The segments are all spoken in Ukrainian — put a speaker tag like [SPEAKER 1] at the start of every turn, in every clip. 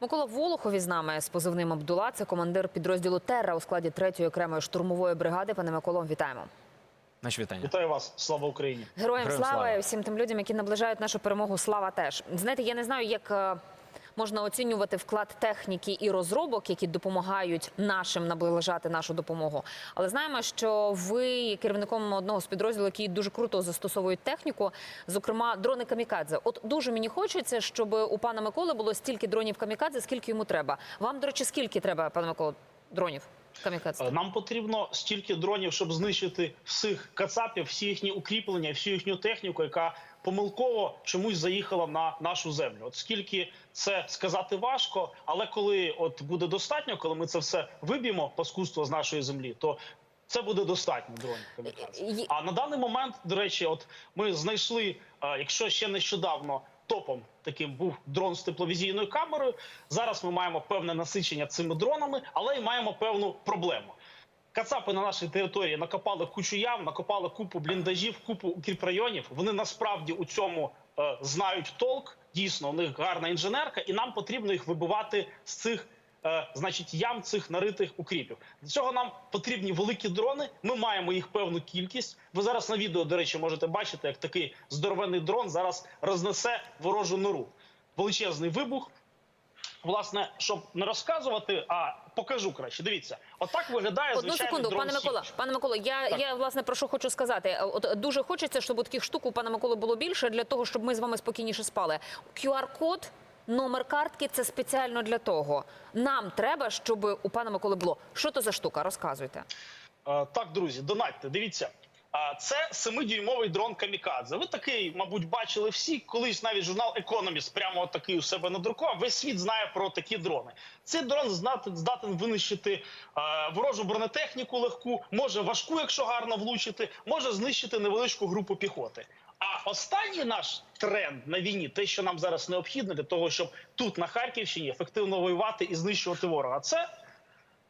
[SPEAKER 1] Микола Волохов із нами з позивним Абдула. Це командир підрозділу Терра у складі 3-ї окремої штурмової бригади. Пане Миколо, вітаємо.
[SPEAKER 2] Наші вітання.
[SPEAKER 3] Вітаю вас, слава Україні.
[SPEAKER 1] Героям
[SPEAKER 2] Героям
[SPEAKER 1] слава
[SPEAKER 2] слава.
[SPEAKER 1] і всім тим людям, які наближають нашу перемогу. Слава теж. Знаєте, я не знаю, як е, можна оцінювати вклад техніки і розробок, які допомагають нашим наближати нашу допомогу. Але знаємо, що ви є керівником одного з підрозділів, які дуже круто застосовують техніку, зокрема дрони камікадзе. От дуже мені хочеться, щоб у пана Миколи було стільки дронів камікадзе, скільки йому треба. Вам, до речі, скільки треба, пане Миколо, дронів камікадзе?
[SPEAKER 3] Е, Нам потрібно стільки дронів, щоб знищити всіх кацапів, всі їхні укріплення, всю їхню техніку, яка помилково чомусь заїхала на нашу землю. От скільки це сказати важко, але коли от буде достатньо, коли ми це все виб'ємо паскудство з нашої землі, то це буде достатньо дронів А на даний момент, до речі, от ми знайшли, е, якщо ще нещодавно топом таким був дрон з тепловізійною камерою. Зараз ми маємо певне насичення цими дронами, але й маємо певну проблему. Кацапи на нашій території накопали кучу ям, накопали купу бліндажів, купу укріпрайонів. Вони насправді у цьому е, знають толк. Дійсно, у них гарна інженерка, і нам потрібно їх вибивати з цих. е, Значить, ям цих наритих укріпів для цього нам потрібні великі дрони. Ми маємо їх певну кількість. Ви зараз на відео, до речі, можете бачити, як такий здоровенний дрон зараз рознесе ворожу нору. Величезний вибух. Власне, щоб не розказувати, а покажу краще. Дивіться, отак виглядає
[SPEAKER 1] Одну секунду,
[SPEAKER 3] дрон
[SPEAKER 1] пане Микола.
[SPEAKER 3] Січ.
[SPEAKER 1] Пане Микола, я, я власне про що хочу сказати. От дуже хочеться, щоб таких штук у пана Миколи було більше для того, щоб ми з вами спокійніше спали. QR-код, номер картки це спеціально для того. Нам треба, щоб у пана Миколи було. Що то за штука? Розказуйте.
[SPEAKER 3] Е, Так, друзі, донатьте. Дивіться. Це семидюймовий дрон Камікадзе. Ви такий, мабуть, бачили всі. Колись навіть журнал Економіст прямо такий у себе надрукував. Весь світ знає про такі дрони. Цей дрон здатен, здатен винищити е, ворожу бронетехніку легку, може важку, якщо гарно влучити, може знищити невеличку групу піхоти. А останній наш тренд на війні, те, що нам зараз необхідно для того, щоб тут на Харківщині ефективно воювати і знищувати ворога, це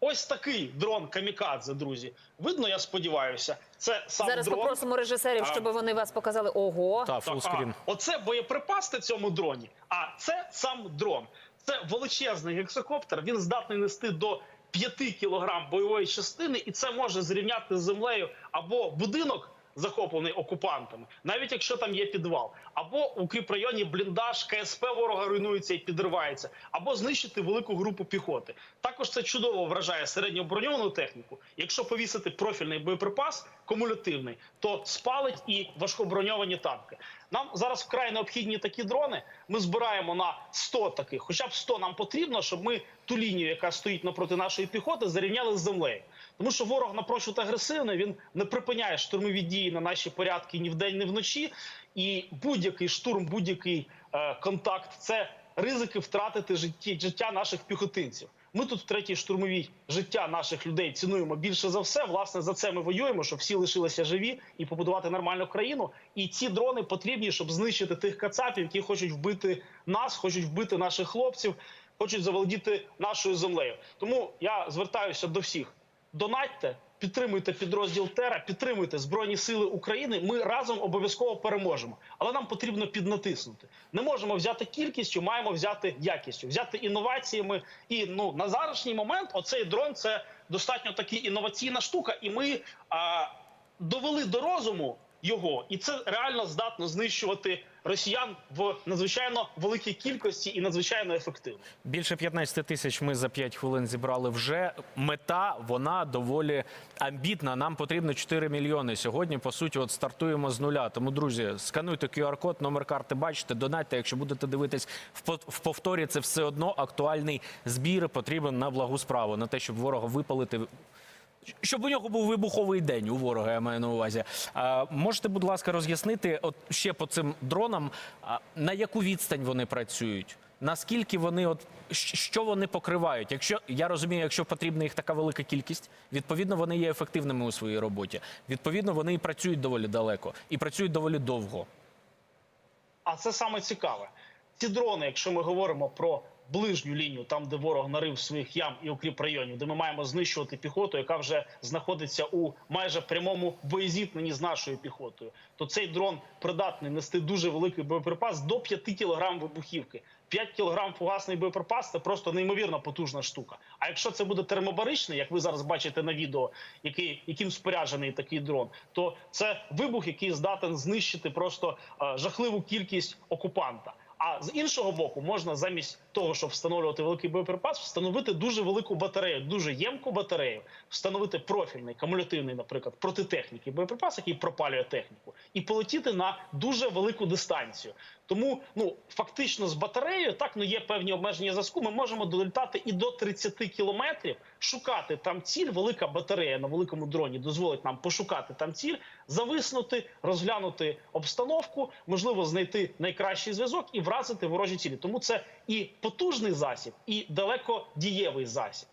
[SPEAKER 3] Ось такий дрон камікадзе, друзі. Видно, я сподіваюся. Це сам
[SPEAKER 1] Зараз
[SPEAKER 3] дрон.
[SPEAKER 1] попросимо режисерів,
[SPEAKER 3] А.
[SPEAKER 1] щоб вони вас показали. Ого,
[SPEAKER 2] Та
[SPEAKER 3] Так,
[SPEAKER 2] фулскрін.
[SPEAKER 3] а, оце боєприпаси на цьому дроні, а це сам дрон. Це величезний гексокоптер. Він здатний нести до 5 кілограм бойової частини, і це може зрівняти з землею або будинок. Захоплений окупантами, навіть якщо там є підвал, або у укріпрайоні бліндаж КСП ворога руйнується і підривається, або знищити велику групу піхоти. Також це чудово вражає середньоброньовану техніку. Якщо повісити профільний боєприпас кумулятивний, то спалить і важкоброньовані танки. Нам зараз вкрай необхідні такі дрони. Ми збираємо на 100 таких, хоча б 100 нам потрібно, щоб ми ту лінію, яка стоїть напроти нашої піхоти, зарівняли з землею. Тому що ворог напрочуд агресивний, він не припиняє штурмові дії на наші порядки ні вдень, ні вночі. І будь-який штурм, будь-який е, контакт це ризики втратити житті, життя наших піхотинців. Ми тут в третій штурмовій життя наших людей цінуємо більше за все. Власне за це ми воюємо, щоб всі лишилися живі і побудувати нормальну країну. І ці дрони потрібні, щоб знищити тих кацапів, які хочуть вбити нас, хочуть вбити наших хлопців, хочуть заволодіти нашою землею. Тому я звертаюся до всіх: донатьте, підтримуйте підрозділ Тера, підтримуйте Збройні Сили України. Ми разом обов'язково переможемо. Але нам потрібно піднатиснути. Не можемо взяти кількістю, маємо взяти якістю, взяти інноваціями. І ну на зараз момент оцей дрон це достатньо таки інноваційна штука, і ми а, довели до розуму його, і це реально здатно знищувати росіян в надзвичайно великій кількості і надзвичайно ефективно.
[SPEAKER 2] Більше 15 тисяч ми за 5 хвилин зібрали вже. Мета вона доволі амбітна. Нам потрібно 4 мільйони. Сьогодні, по суті, от стартуємо з нуля. Тому, друзі, скануйте QR-код, номер карти бачите, донатьте. Якщо будете дивитись в повторі, це все одно актуальний збір потрібен на благу справу, на те, щоб ворога випалити. Щоб у нього був вибуховий день у ворога, я маю на увазі. А, можете, будь ласка, роз'яснити от ще по цим дронам, а, на яку відстань вони працюють? Наскільки вони, от що вони покривають? Якщо я розумію, якщо потрібна їх така велика кількість, відповідно вони є ефективними у своїй роботі. Відповідно, вони і працюють доволі далеко і працюють доволі довго.
[SPEAKER 3] А це саме цікаве. Ці дрони, якщо ми говоримо про ближню лінію, там де ворог нарив своїх ям і укріп районів, де ми маємо знищувати піхоту, яка вже знаходиться у майже прямому боєзіткненні з нашою піхотою, то цей дрон придатний нести дуже великий боєприпас до 5 кілограм вибухівки. 5 кілограм фугасний боєприпас це просто неймовірно потужна штука. А якщо це буде термобаричний, як ви зараз бачите на відео, який яким споряджений такий дрон, то це вибух, який здатен знищити просто е, жахливу кількість окупанта. А з іншого боку, можна замість того, щоб встановлювати великий боєприпас, встановити дуже велику батарею, дуже ємку батарею, встановити профільний, кумулятивний, наприклад, протитехніки боєприпас, який пропалює техніку, і полетіти на дуже велику дистанцію. Тому ну фактично з батареєю так ну є певні обмеження зв'язку. Ми можемо долітати і до 30 кілометрів, шукати там ціль. Велика батарея на великому дроні дозволить нам пошукати там ціль, зависнути, розглянути обстановку, можливо, знайти найкращий зв'язок і вразити ворожі цілі. Тому це і потужний засіб, і далеко дієвий засіб.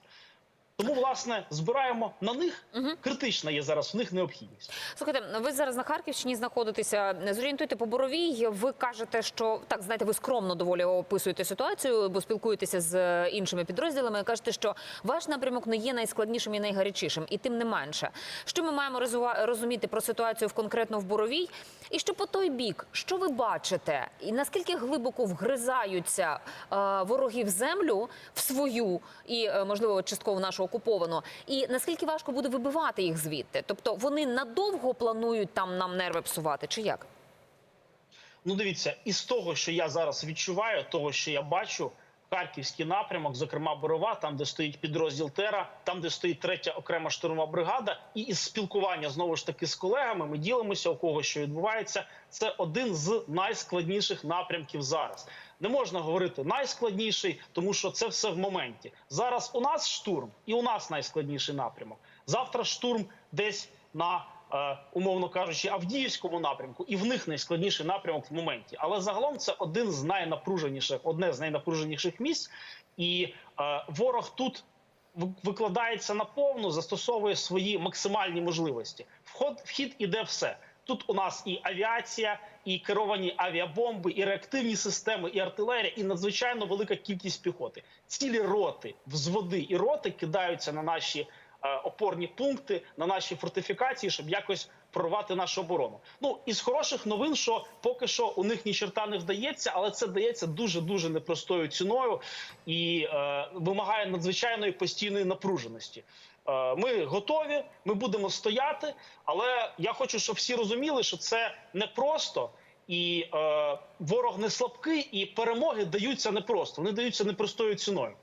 [SPEAKER 3] Тому, власне, збираємо на них. Критична є зараз в них необхідність.
[SPEAKER 1] Слухайте, ви зараз на Харківщині знаходитеся. Зорієнтуйте по боровій. Ви кажете, що так знаєте, ви скромно доволі описуєте ситуацію, бо спілкуєтеся з іншими підрозділами. і Кажете, що ваш напрямок не є найскладнішим і найгарячішим, і тим не менше. Що ми маємо розуміти про ситуацію в конкретно в боровій? І що по той бік, що ви бачите, і наскільки глибоко вгризаються е, вороги в землю в свою і е, можливо частково нашу окуповану, і наскільки важко буде вибивати їх звідти? Тобто вони надовго планують там нам нерви псувати, чи як?
[SPEAKER 3] Ну, дивіться, із того, що я зараз відчуваю, того, що я бачу, харківський напрямок, зокрема Борова, там, де стоїть підрозділ Тера, там, де стоїть третя окрема штурмова бригада, і із спілкування знову ж таки з колегами, ми ділимося у кого що відбувається. Це один з найскладніших напрямків зараз. Не можна говорити найскладніший, тому що це все в моменті. Зараз у нас штурм, і у нас найскладніший напрямок. Завтра штурм десь на умовно кажучи, Авдіївському напрямку, і в них найскладніший напрямок в моменті. Але загалом це один з найнапруженіших, одне з найнапруженіших місць, і е, ворог тут ви- викладається наповну, застосовує свої максимальні можливості. Вход вхід іде все. Тут у нас і авіація, і керовані авіабомби, і реактивні системи, і артилерія, і надзвичайно велика кількість піхоти. Цілі роти, взводи і роти кидаються на наші е, опорні пункти, на наші фортифікації, щоб якось прорвати нашу оборону. Ну із хороших новин, що поки що у них ні черта не вдається, але це дається дуже дуже непростою ціною і е, вимагає надзвичайної постійної напруженості. Е, Ми готові, ми будемо стояти, але я хочу, щоб всі розуміли, що це непросто. І е, ворог не слабкий, і перемоги даються непросто. Вони даються непростою ціною.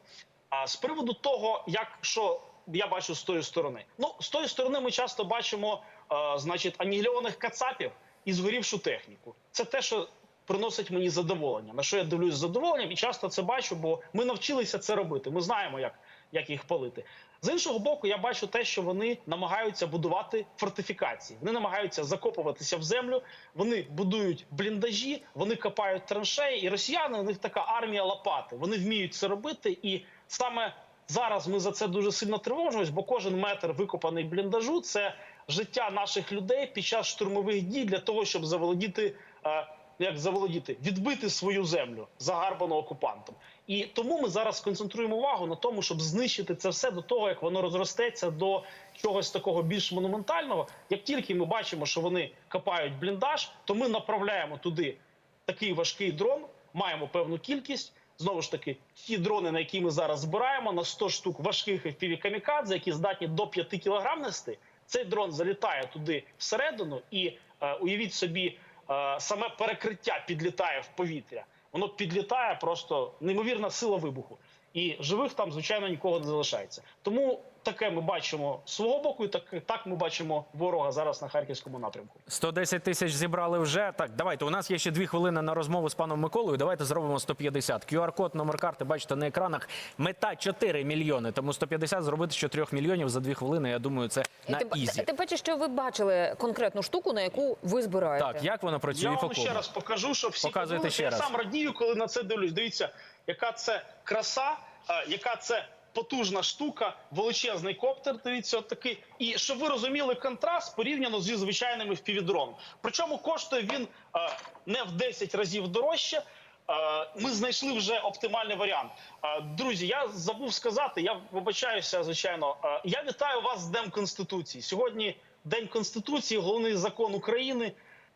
[SPEAKER 3] А з приводу того, як що я бачу з тої сторони, ну з тої сторони ми часто бачимо, е, значить, анігільованих кацапів і згорівшу техніку. Це те, що приносить мені задоволення. На що я дивлюсь з задоволенням, і часто це бачу, бо ми навчилися це робити. Ми знаємо, як, як їх палити. З іншого боку, я бачу те, що вони намагаються будувати фортифікації. Вони намагаються закопуватися в землю. Вони будують бліндажі, вони копають траншеї. І росіяни у них така армія лопати. Вони вміють це робити. І саме зараз ми за це дуже сильно тривожимось, бо кожен метр викопаний бліндажу це життя наших людей під час штурмових дій для того, щоб заволодіти. е, Як заволодіти, відбити свою землю загарбану окупантом, і тому ми зараз концентруємо увагу на тому, щоб знищити це все до того, як воно розростеться до чогось такого більш монументального. Як тільки ми бачимо, що вони копають бліндаж, то ми направляємо туди такий важкий дрон, маємо певну кількість. Знову ж таки, ті дрони, на які ми зараз збираємо, на 100 штук важких fpv камікадзе, які здатні до 5 кілограм нести. Цей дрон залітає туди всередину, і е, уявіть собі, е, саме перекриття підлітає в повітря. Воно підлітає просто неймовірна сила вибуху. І живих там, звичайно, нікого не залишається. Тому таке ми бачимо свого боку, і так, так ми бачимо ворога зараз на харківському напрямку.
[SPEAKER 2] 110 тисяч зібрали вже. Так, давайте. У нас є ще дві хвилини на розмову з паном Миколою. Давайте зробимо 150. QR-код, номер карти, бачите на екранах. Мета 4 мільйони. Тому 150 зробити з 4 мільйонів за дві хвилини. Я думаю, це на
[SPEAKER 1] тим,
[SPEAKER 2] ізі.
[SPEAKER 1] тим паче, що ви бачили конкретну штуку, на яку ви збираєте.
[SPEAKER 2] Так, як вона працює
[SPEAKER 3] Я
[SPEAKER 2] і по
[SPEAKER 3] вам ще раз покажу, що всі
[SPEAKER 2] Показуйте ще
[SPEAKER 3] я
[SPEAKER 2] раз.
[SPEAKER 3] сам радію, коли на це дивлюсь. Дивіться, яка це краса, а, яка це потужна штука, величезний коптер. Дивіться, от такий. І щоб ви розуміли контраст порівняно зі звичайними впівдроном. Причому коштує він а, не в 10 разів дорожче. Е, Ми знайшли вже оптимальний варіант. Е, Друзі, я забув сказати. Я вибачаюся, звичайно. Е, Я вітаю вас з Днем Конституції. Сьогодні День Конституції, головний закон України.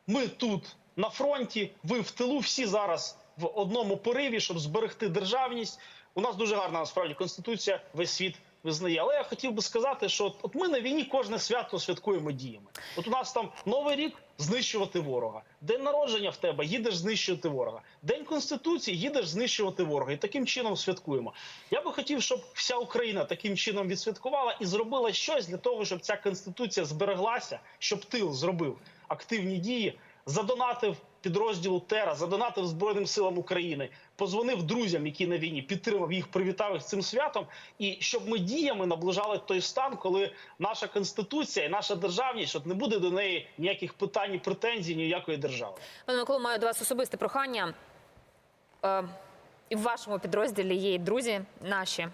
[SPEAKER 3] Ми тут на фронті, ви в тилу, всі зараз в одному пориві, щоб зберегти державність. У нас дуже гарна насправді конституція. Весь світ визнає. Але я хотів би сказати, що от, ми на війні кожне свято святкуємо діями. От у нас там новий рік знищувати ворога. День народження в тебе їдеш знищувати ворога. День конституції їдеш знищувати ворога. І таким чином святкуємо. Я би хотів, щоб вся Україна таким чином відсвяткувала і зробила щось для того, щоб ця конституція збереглася, щоб тил зробив активні дії, задонатив підрозділу Тера, задонатив Збройним силам України, позвонив друзям, які на війні, підтримав їх, привітав їх з цим святом. І щоб ми діями наближали той стан, коли наша конституція і наша державність от не буде до неї ніяких питань і претензій ніякої держави.
[SPEAKER 1] Пане Миколо, маю до вас особисте прохання. Е, і в вашому підрозділі є друзі наші.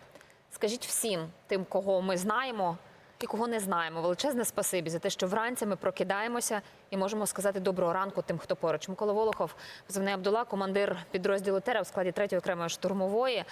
[SPEAKER 1] Скажіть всім тим, кого ми знаємо і кого не знаємо. Величезне спасибі за те, що вранці ми прокидаємося і можемо сказати доброго ранку тим, хто поруч. Микола Волохов, позивний Абдула, командир підрозділу Тера в складі 3-ї окремої штурмової.